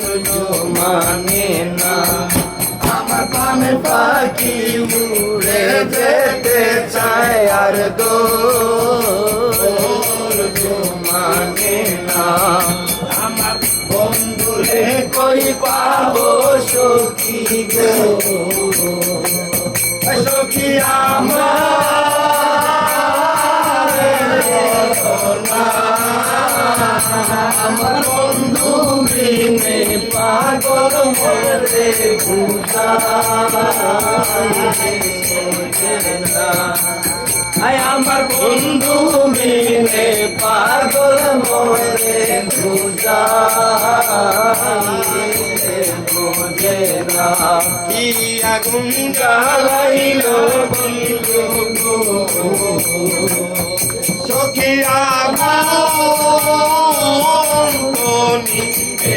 মানে না আমার পানে পাখি উড়ে যেতে চায় আর দো মানে না আমার বন্ধুরে কই পাবো সখী গো? সখী আমার আমার বন্ধু বিনে পাগল মরে আয় আমার বন্ধু বিনে পাগল মরে না কি আগুন জ্বালাইল বন্ধু সখী আমার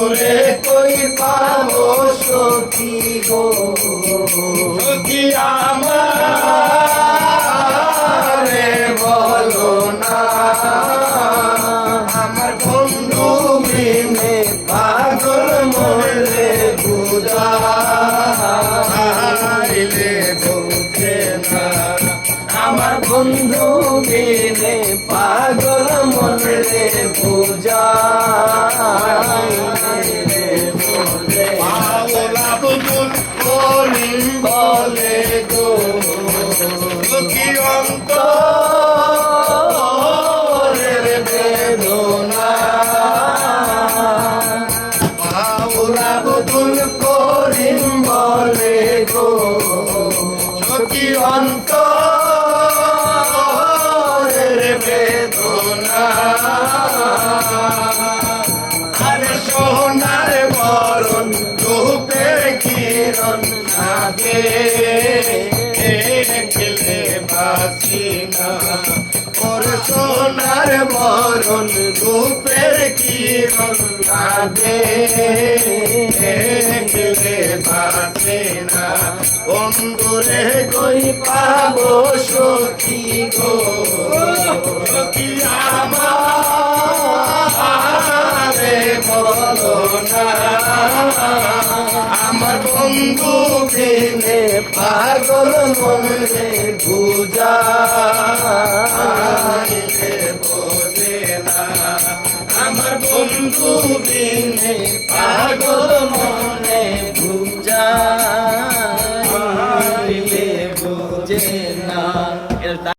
বন্ধুরে কই পাবো সখী গো? আমারে বলো না। আমার বন্ধু বিনে পাগল মরে বুঝাইলে বুঝে না। আমার বন্ধু বিনে পাগল মরে বুঝাইলে বলে গো কি অন্ত করিম বলে অন্তরের খেলে না ওর সোনার মরণ রূপের কিরণ লাগে খেলে বাসি না বন্ধুরে কই পাবো সখী গো। সখী আমারে বন্ধু বিনে পাগল মনে বুঝা আমার বন্ধু বিনে পাগল